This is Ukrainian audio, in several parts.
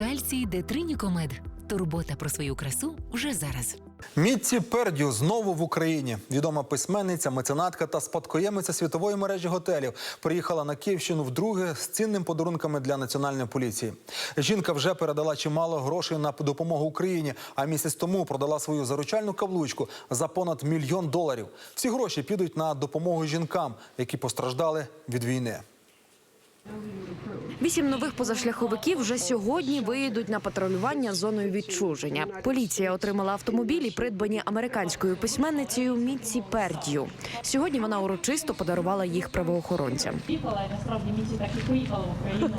Кальцій Детринікомед. Турбота про свою красу вже зараз. Мітці Пердю знову в Україні. Відома письменниця, меценатка та спадкоємиця світової мережі готелів приїхала на Київщину вдруге з цінним подарунками для національної поліції. Жінка вже передала чимало грошей на допомогу Україні, а місяць тому продала свою заручальну каблучку за понад мільйон доларів. Всі гроші підуть на допомогу жінкам, які постраждали від війни. Вісім нових позашляховиків вже сьогодні виїдуть на патрулювання зоною відчуження. Поліція отримала автомобілі, придбані американською письменницею Мітці Пердію. Сьогодні вона урочисто подарувала їх правоохоронцям. Насправді місі так і поїхала в Україну.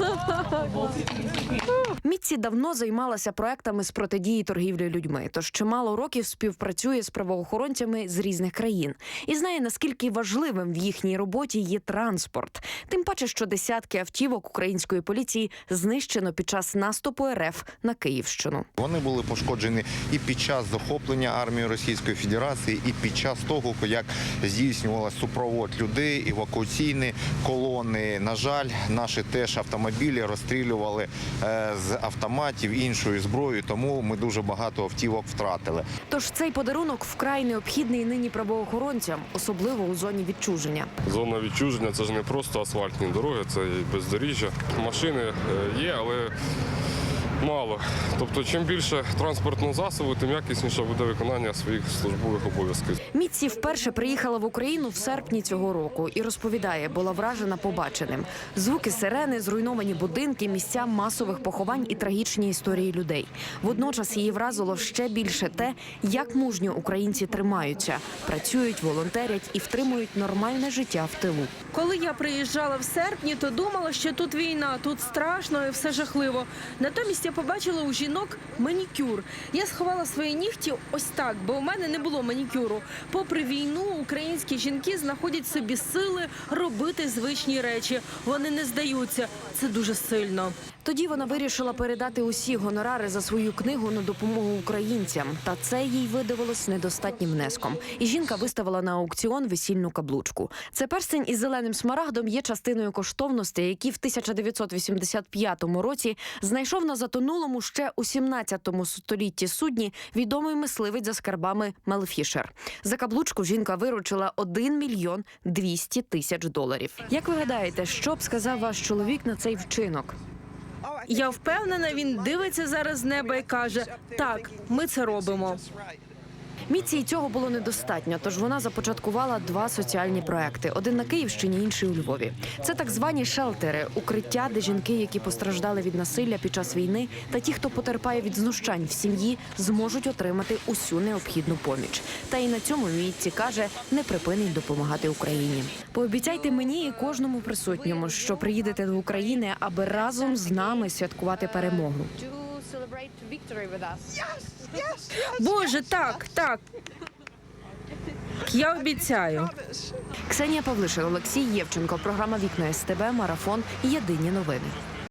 Мітці давно займалася проектами з протидії торгівлі людьми, тож чимало років співпрацює з правоохоронцями з різних країн і знає наскільки важливим в їхній роботі є транспорт. Тим паче, що десятки автівок української поліції знищено під час наступу РФ на Київщину. Вони були пошкоджені і під час захоплення армії Російської Федерації, і під час того, як здійснювався супровод людей, евакуаційні колони. На жаль, наші теж автомобілі розстрілювали е, з автоматів іншої зброї, тому ми дуже багато автівок втратили. Тож цей подарунок вкрай необхідний нині правоохоронцям, особливо у зоні відчуження. Зона відчуження це ж не просто асфальтні дороги, це і бездоріжжя. Машини е, є, але мало. Тобто, чим більше транспортного засобу, тим якісніше буде виконання своїх службових обов'язків. Мітці вперше приїхала в Україну в серпні цього року і розповідає, була вражена побаченим. Звуки сирени, зруйновані будинки, місця масових поховань і трагічні історії людей. Водночас її вразило ще більше те, як мужньо українці тримаються, працюють, волонтерять і втримують нормальне життя в тилу. Коли я приїжджала в серпні, то думала, що тут війна, тут страшно і все жахливо. Натомість я побачила у жінок манікюр. Я сховала свої нігті ось так, бо у мене не було манікюру. Попри війну, українські жінки знаходять собі сили робити звичні речі. Вони не здаються. Це дуже сильно. Тоді вона вирішила передати усі гонорари за свою книгу на допомогу українцям. Та це їй видавалось недостатнім внеском. І жінка виставила на аукціон весільну каблучку. Це перстень із зеленим смарагдом є частиною коштовностей, які в 1985 році знайшов на затонулому ще у 17 столітті судні відомий мисливець за скарбами Мелфішер. За каблучку жінка виручила 1 мільйон 200 тисяч доларів. Як ви гадаєте, що б сказав ваш чоловік на цей вчинок? Я впевнена, він дивиться зараз з неба і каже: так, ми це робимо. Міці й цього було недостатньо, тож вона започаткувала два соціальні проекти: один на Київщині, інший у Львові. Це так звані шелтери, укриття, де жінки, які постраждали від насилля під час війни, та ті, хто потерпає від знущань в сім'ї, зможуть отримати усю необхідну поміч. Та і на цьому Міці каже, не припинить допомагати Україні. Пообіцяйте мені і кожному присутньому, що приїдете до України, аби разом з нами святкувати перемогу. Боже, так, так. Я обіцяю. Ксенія Павлишин, Олексій Євченко. Програма Вікна СТБ. Марафон. Єдині новини.